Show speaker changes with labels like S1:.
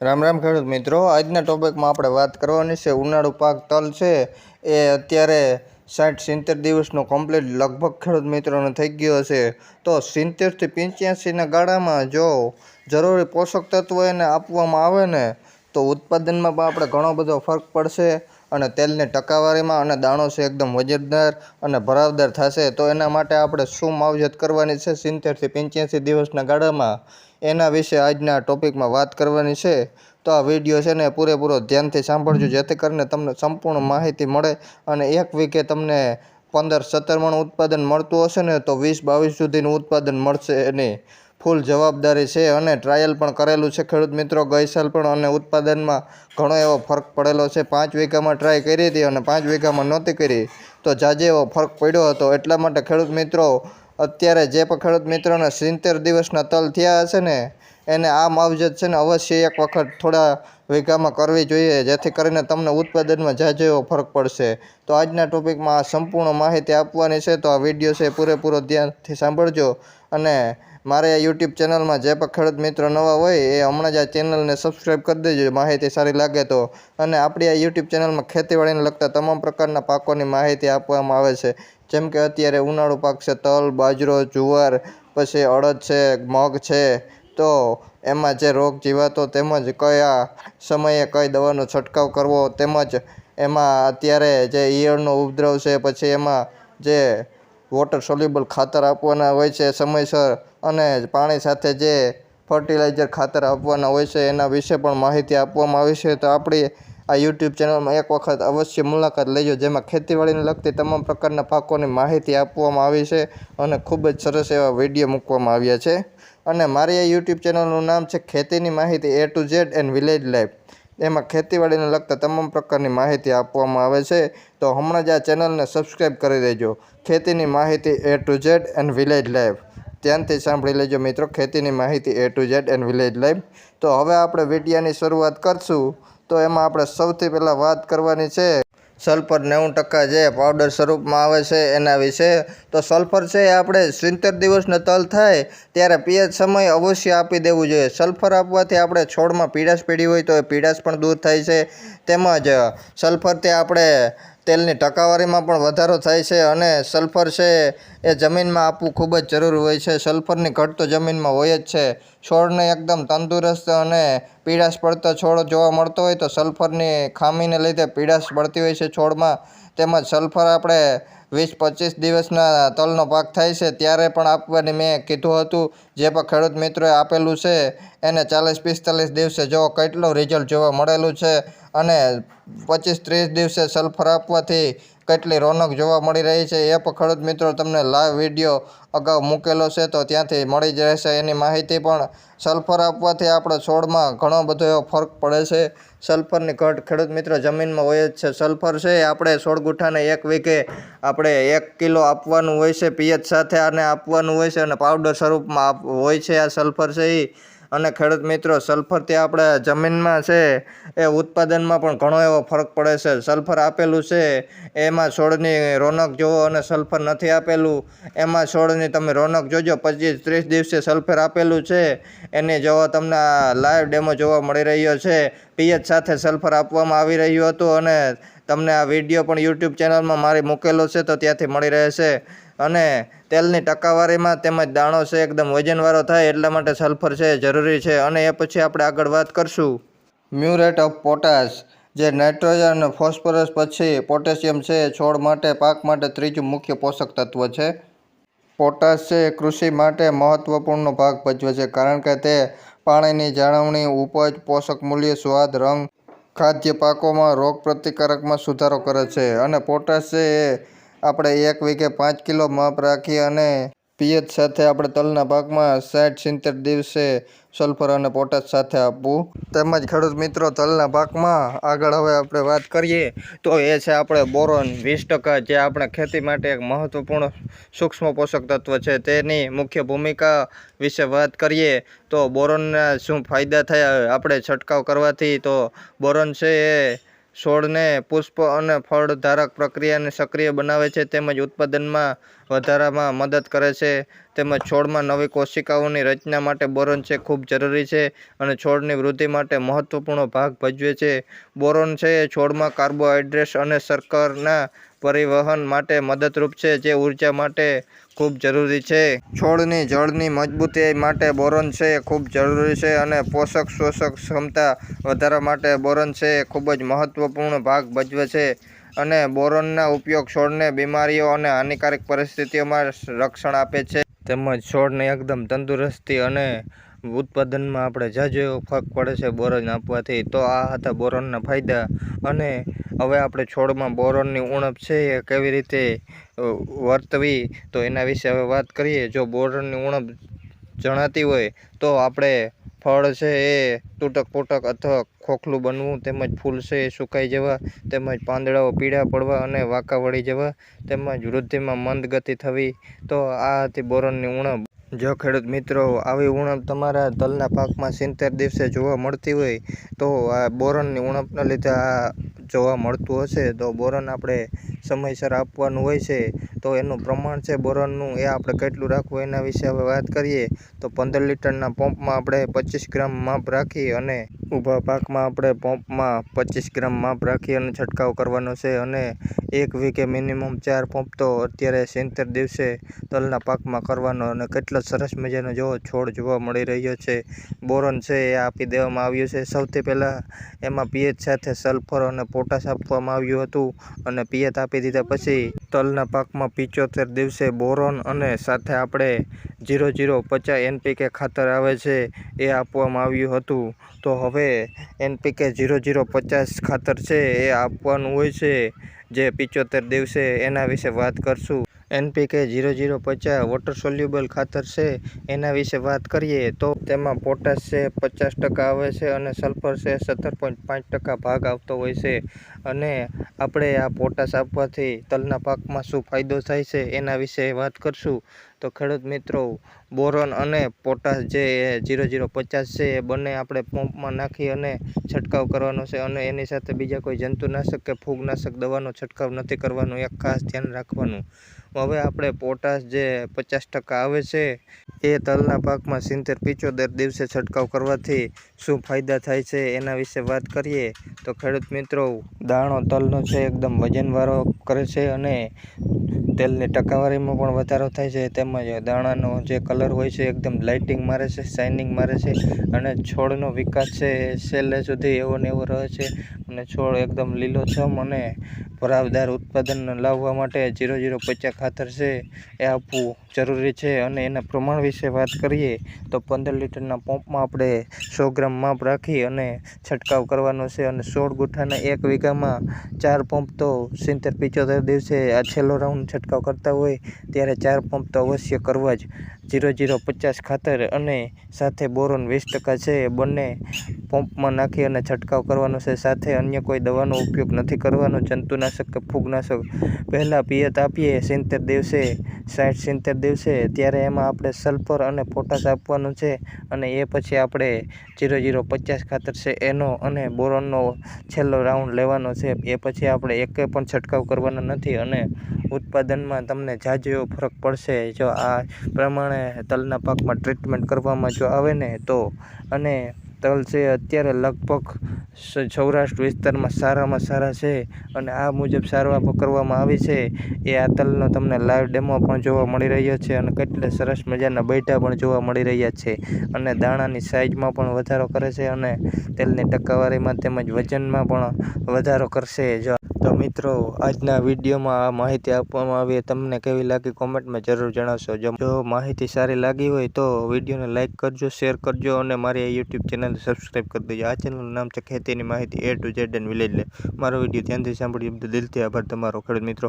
S1: રામ રામ ખેડૂત મિત્રો, આજના ટોપિકમાં આપણે વાત કરવાની છે, ઉનાળુ પાક તલ છે. એ અત્યારે સાઠ સિત્તેર દિવસનો કમ્પ્લીટ લગભગ ખેડૂત મિત્રોને થઈ ગયો હશે. તો સિત્તેરથી પંચ્યાસીના ગાળામાં જો જરૂરી પોષક તત્વો એને આપવામાં આવે ને, તો ઉત્પાદનમાં પણ આપણે ઘણો બધો ફરક પડશે અને તેલની ટકાવારીમાં અને દાણો છે એકદમ વજનદાર અને ભરાવદાર થશે. તો એના માટે આપણે શું માવજત કરવાની છે સિત્તેરથી પંચ્યાસી દિવસના ગાળામાં? એના વિશે આજના ટોપિકમાં વાત કરવાની છે. તો આ વીડિયો છે ને પૂરેપૂરો ધ્યાનથી સાંભળજો, જેથી કરીને તમને સંપૂર્ણ માહિતી મળે અને એક વીકે તમને પંદર સત્તર મણ ઉત્પાદન મળતું હશે ને, તો વીસ બાવીસ સુધીનું ઉત્પાદન મળશે એની ફૂલ જવાબદારી છે અને ટ્રાયલ પણ કરેલું છે ખેડૂત મિત્રો. ગઈ સાલ પણ અને ઉત્પાદનમાં ઘણો એવો ફરક પડેલો છે. પાંચ વીઘામાં ટ્રાય કરી હતી અને પાંચ વીઘામાં નહોતી કરી, તો જાજે એવો ફરક પડ્યો હતો. એટલા માટે ખેડૂત મિત્રો અત્યારે જે પણ ખેડૂત મિત્રોને સિત્તેર દિવસના તલ થયા હશે ને, એને આ માવજત છે ને અવશ્ય એક વખત થોડા વીઘામાં કરવી જોઈએ, જેથી કરીને તમને ઉત્પાદનમાં જાજો એવો ફરક પડશે. તો આજના ટોપિકમાં આ સંપૂર્ણ માહિતી આપવાની છે, તો આ વીડિયો છે પૂરેપૂરો ધ્યાનથી સાંભળજો. અને મારે યુટ્યુબ ચેનલમાં જે પણ ખેડૂત મિત્રો નવા હોય, એ હમણાં જ આ ચેનલને સબસ્ક્રાઈબ કરી દેજો માહિતી સારી લાગે તો. અને આપણી આ યુટ્યુબ ચેનલમાં ખેતીવાડીને લગતા તમામ પ્રકારના પાકોની માહિતી આપવામાં આવે છે. જેમ કે અત્યારે ઉનાળુ પાક છે, તલ, બાજરો, જુવાર, પછી અડદ છે, મગ છે. તો એમાં જે રોગ જીવાતો તેમજ કયા સમયે કઈ દવાનો છંટકાવ કરવો તેમજ એમાં અત્યારે જે ઈયળનો ઉપદ્રવ છે, પછી એમાં જે વોટર સોલ્યુબલ ખાતર આપવાના હોય છે સમયસર અને પાણી સાથે જે ફર્ટિલાઇઝર ખાતર આપવાના હોય છે, એના વિશે પણ માહિતી આપવામાં આવી છે. તો આપણી આ યુટ્યુબ ચેનલમાં એક વખત અવશ્ય મુલાકાત લેજો, જેમાં ખેતીવાડીને લગતી તમામ પ્રકારના પાકોની માહિતી આપવામાં આવી છે અને ખૂબ જ સરસ એવા વીડિયો મૂકવામાં આવ્યા છે. અને મારી આ યુટ્યુબ ચેનલનું નામ છે ખેતીની માહિતી A to Z and village life એમાં ખેતીવાડીને લગતા તમામ પ્રકારની માહિતી આપવામાં આવે છે. તો હમણાં જ આ ચેનલને સબસ્ક્રાઈબ કરી દેજો. ખેતીની માહિતી A to Z and village life ધ્યાનથી સાંભળી લેજો મિત્રો, ખેતીની માહિતી A to Z and village life તો હવે આપણે વિડીયાની શરૂઆત કરશું. તો એમાં આપણે સૌથી પહેલાં વાત કરવાની છે, સલ્ફર નેવું ટકા જે પાવડર સ્વરૂપમાં આવે છે એના વિશે. તો સલ્ફર છે એ આપણે સિત્તેર દિવસનો તલ થાય ત્યારે પિયત સમય અવશ્ય આપી દેવું જોઈએ. સલ્ફર આપવાથી આપણે છોડમાં પીડાશ પીડી હોય તો એ પીડાશ પણ દૂર થાય છે. તેમજ સલ્ફરથી આપણે તેલની ટકાવારીમાં પણ વધારો થાય છે અને સલ્ફર છે એ જમીનમાં આપવું ખૂબ જ જરૂરી હોય છે. સલ્ફરની ઘટ તો જમીનમાં હોય જ છે. છોડને એકદમ તંદુરસ્ત અને પીડાશ પડતો છોડ જોવા મળતો હોય તો સલ્ફરની ખામીને લીધે પીડાશ પડતી હોય છે છોડમાં. તેમજ સલ્ફર આપણે વીસ પચીસ દિવસના તલનો પાક થાય છે ત્યારે પણ આપવાની મેં કીધું હતું. જે પણ ખેડૂત મિત્રોએ આપેલું છે એને ચાલીસ પિસ્તાલીસ દિવસે જો કેટલું રિઝલ્ટ જોવા મળેલું છે અને પચીસ ત્રીસ દિવસે સલ્ફર આપવાથી કેટલી રોનક જોવા મળી રહી છે. એ પણ ખેડૂત મિત્રો તમને લાઈવ વીડિયો અગાઉ મૂકેલો છે, તો ત્યાંથી મળી જ રહેશે એની માહિતી પણ. સલ્ફર આપવાથી આપણે છોડમાં ઘણો બધો એવો ફરક પડે છે. સલ્ફરની ઘટ ખેડૂત મિત્રો જમીનમાં હોય જ છે. સલ્ફર છે એ આપણે છોડ ગુઠાને એક વીકે આપણે એક કિલો આપવાનું હોય છે, પિયત સાથે આને આપવાનું હોય છે અને પાવડર સ્વરૂપમાં હોય છે આ સલ્ફર છે એ અને ખેડૂત મિત્રો સલ્ફરથી આપણે જમીનમાં છે, એ ઉત્પાદનમાં પણ ઘણો એવો ફરક પડે છે. સલ્ફર આપેલું છે, એમાં છોડની રોનક જોવો અને સલ્ફર નથી આપેલું. એમાં છોડની તમે રોનક જોજો, પચીસ ત્રીસ દિવસે સલ્ફર આપેલું છે. એની જોવો તમને લાઈવ ડેમો જોવા મળી રહ્યો છે. પીએચ સાથે સલ્ફર આપવામાં આવી રહ્યું હતું અને તમને આ વીડિયો પણ યુટ્યુબ ચેનલમાં મારી મૂકેલો છે, તો ત્યાંથી મળી રહેશે. અને તેલની ટકાવારીમાં તેમજ દાણો છે, એકદમ વજનવાળો થાય એટલા માટે સલ્ફર છે, જરૂરી છે. અને એ પછી આપણે આગળ વાત કરશું. મ્યુરેટ ઓફ પોટાશ, જે નાઇટ્રોજન અને ફોસ્ફરસ પછી પોટેશિયમ છે, છોડ માટે, પાક માટે ત્રીજું મુખ્ય પોષક તત્વ છે. પોટાશ છે, એ કૃષિ માટે મહત્વપૂર્ણ ભાગ ભજવે છે, કારણ કે તે પાણીની જાળવણી, ઉપજ, પોષક મૂલ્ય, સ્વાદ, રંગ, ખાદ્ય પાકોમાં રોગ પ્રતિકારકમાં સુધારો કરે છે. અને પોટાશ છે, એ આપણે એક વીઘે પાંચ કિલો માપ રાખી અને પિયત સાથે આપણે તલના પાકમાં સાઠ સિત્તેર દિવસે સલ્ફર અને પોટાશ સાથે આપવું. તેમજ ખેડૂત મિત્રો, તલના પાકમાં આગળ હવે આપણે વાત કરીએ તો એ છે આપણે બોરોન વીસ ટકા જે આપણે ખેતી માટે એક મહત્વપૂર્ણ સૂક્ષ્મ પોષક તત્વ છે. તેની મુખ્ય ભૂમિકા વિશે વાત કરીએ તો બોરોનના શું ફાયદા થયા, આપણે છંટકાવ કરવાથી તો બોરોન છે એ છોડને પુષ્પ અને ફળ ધારક પ્રક્રિયાને સક્રિય બનાવે છે તેમજ ઉત્પાદનમાં વધારામાં મદદ કરે છે. તેમજ છોડમાં નવી કોશિકાઓની રચના માટે બોરોન છે, ખૂબ જરૂરી છે અને છોડની વૃદ્ધિ માટે મહત્વપૂર્ણ ભાગ ભજવે છે. બોરોન છે એ છોડમાં કાર્બોહાઈડ્રેટ્સ અને શર્કરના પરિવહન માટે મદદરૂપ છે, જે ઊર્જા માટે ખૂબ જરૂરી છે. છોડની જળની મજબૂતી માટે બોરોન છે ખૂબ જરૂરી છે અને પોષક શોષક ક્ષમતા વધારવા માટે બોરોન છે એ ખૂબ જ મહત્વપૂર્ણ ભાગ ભજવે છે. અને બોરોનના ઉપયોગ છોડને બીમારીઓ અને હાનિકારક પરિસ્થિતિઓમાં રક્ષણ આપે છે. તેમજ છોડને એકદમ તંદુરસ્તી અને ઉત્પાદનમાં આપણે જાજો એવો ફરક પડે છે બોરોન આપવાથી, તો આ હતા બોરોનના ફાયદા. અને હવે આપણે છોડમાં બોરોનની ઉણપ છે એ કેવી રીતે વર્તવી, તો એના વિશે હવે વાત કરીએ. જો બોરોનની ઉણપ જણાતી હોય, તો આપણે ફળ છે એ તૂટક પૂટક અથવા ખોખલું બનવું, તેમજ ફૂલ છે એ સુકાઈ જવા, તેમજ પાંદડાઓ પીળા પડવા અને વાંકા વળી જવા, તેમજ વૃદ્ધિમાં મંદ ગતિ થવી, તો આ હતી બોરોનની ઉણપ. જો ખેડૂત મિત્રો, આવી ઉણપ તમારા તલના પાકમાં સિત્તેર દિવસે જોવા મળતી હોય, તો આ બોરણની ઉણપના લીધે આ જોવા મળતું હશે. તો બોરન આપણે સમયસર આપવાનું હોય છે. તો એનું પ્રમાણ છે બોરણનું એ આપણે કેટલું રાખવું એના વિશે હવે વાત કરીએ. તો પંદર લીટરના પંપમાં આપણે પચીસ ગ્રામ માપ રાખી અને ઊભા પાકમાં આપણે પંપમાં પચીસ ગ્રામ માપ રાખી અને છંટકાવ કરવાનો છે. અને એક વીકે મિનિમમ ચાર પંપ તો અત્યારે સિત્તેર દિવસે તલના પાકમાં કરવાનો અને કેટલો સરસ મજાનો જો છોડ જોવા મળી રહ્યો છે. બોરોન છે એ આપી દેવામાં આવ્યું છે. સૌથી પહેલાં એમાં પિયત સાથે સલ્ફર અને પોટાશ આપવામાં આવ્યું હતું અને પિયત આપી દીધા પછી તલના પાકમાં પિચોતેર દિવસે બોરોન અને સાથે આપણે જીરો જીરો પચાસ એનપીકે ખાતર આવે છે એ આપવામાં આવ્યું હતું. તો હવે એનપીકે જીરો જીરો પચાસ ખાતર છે એ આપવાનું હોય છે જે પિચોતેર દિવસે એના વિશે વાત કરશું. એનપીકે ઝીરો ઝીરો પચાસ વોટર સોલ્યુબલ ખાતર છે એના વિશે વાત કરીએ તો તેમાં પોટાશ છે, પચાસ ટકા આવે છે અને સલ્ફર છે સત્તર પોઈન્ટ પાંચ ટકા ભાગ આવતો હોય છે. અને આપણે આ પોટાશ આપવાથી તલના પાકમાં શું ફાયદો થાય છે એના વિશે વાત કરશું. તો ખેડૂત મિત્રો બોરોન અને પોટાશ જે જીરો જીરો પચાસ છે, એ બંને આપણે પંપમાં નાખી અને છંટકાવ કરવાનો છે અને એની સાથે બીજા કોઈ જંતુનાશક કે ફૂગનાશક દવાનો છંટકાવ નથી કરવાનો, એક ખાસ ધ્યાન રાખવાનું. હવે આપણે પોટાશ જે પચાસ ટકા આવે છે, એ તલના પાકમાં સિત્તેર પિચોતેર દિવસે છંટકાવ કરવાથી શું ફાયદા થાય છે એના વિશે વાત કરીએ તો ખેડૂત મિત્રો, દાણો તલનો છે, એકદમ વજનવાળો કરે છે અને તેલની ટકાવારીમાં પણ વધારો થાય છે. તેમજ દાણાનો જે કલર હોય છે, એકદમ લાઇટિંગ મારે છે શાઇનિંગ મારે છે અને છોડનો વિકાસ છે, છેલ્લે સુધી એવો ને એવો રહે છે અને છોડ એકદમ લીલોછમ અને ભરાવદાર ઉત્પાદન લાવવા માટે જીરો જીરો પચાસ ખાતર છે, એ આપવું જરૂરી છે અને એના પ્રમાણ વિશે વાત કરીએ તો પંદર લીટરના પંપમાં આપણે સો ગ્રામ માપ રાખી અને છંટકાવ કરવાનો છે અને સોળ ગુઠ્ઠાના એક વીઘામાં ચાર પંપ તો સિત્તેર પિચોતેર દિવસે આ છેલ્લો રાઉન્ડ છંટકાવ કરતા હોય, ત્યારે ચાર પંપ તો અવશ્ય કરવા જ. જીરો જીરો પચાસ ખાતર અને સાથે બોરોન વીસ ટકા છે. એ બંને પંપમાં નાખી અને છંટકાવ કરવાનો છે. સાથે અન્ય કોઈ દવાનો ઉપયોગ નથી કરવાનો. જંતુનાશક કે ફૂગનાશક પહેલાં પિયત આપીએ સિત્તેર દિવસે, સાઠ સિત્તેર દિવસે. ત્યારે એમાં આપણે સલ્ફર અને પોટાશ આપવાનું છે અને એ પછી આપણે જીરો જીરો પચાસ ખાતર છે એનો અને બોરોનનો છેલ્લો રાઉન્ડ લેવાનો છે. એ પછી આપણે એકે પણ છંટકાવ કરવાનો નથી અને ઉત્પાદનમાં તમને જાજો એવો ફરક પડશે. જો આ પ્રમાણે તલના પાકમાં ટ્રીટમેન્ટ કરવામાં જો આવે ને તો, અને તલ છે અત્યારે લગભગ સૌરાષ્ટ્ર વિસ્તારમાં સારામાં સારા છે અને આ મુજબ સારવાર કરવામાં આવી છે. એ આ તલનો તમને લાઈવ ડેમો પણ જોવા મળી રહ્યો છે અને કેટલા સરસ મજાના બૈઠા પણ જોવા મળી રહ્યા છે અને દાણાની સાઇઝમાં પણ વધારો કરે છે અને તેલની ટકાવારીમાં તેમજ વજનમાં પણ વધારો કરશે. જો મિત્રો, આજના વિડીયોમાં આ માહિતી આપવામાં આવી તમને કેવી લાગી કોમેન્ટમાં જરૂર જણાવશો. જો માહિતી સારી લાગી હોય તો વિડીયોને લાઇક કરજો, શેર કરજો અને મારી યુટ્યુબ ચેનલ સબસ્ક્રાઈબ કરી દેજો. આ ચેનલનું નામ છે ખેતીની માહિતી A to Z and village life મારો વીડિયો ધ્યાનથી સાંભળ્યું એ દિલથી આભાર તમારો. ખેડૂત મિત્રો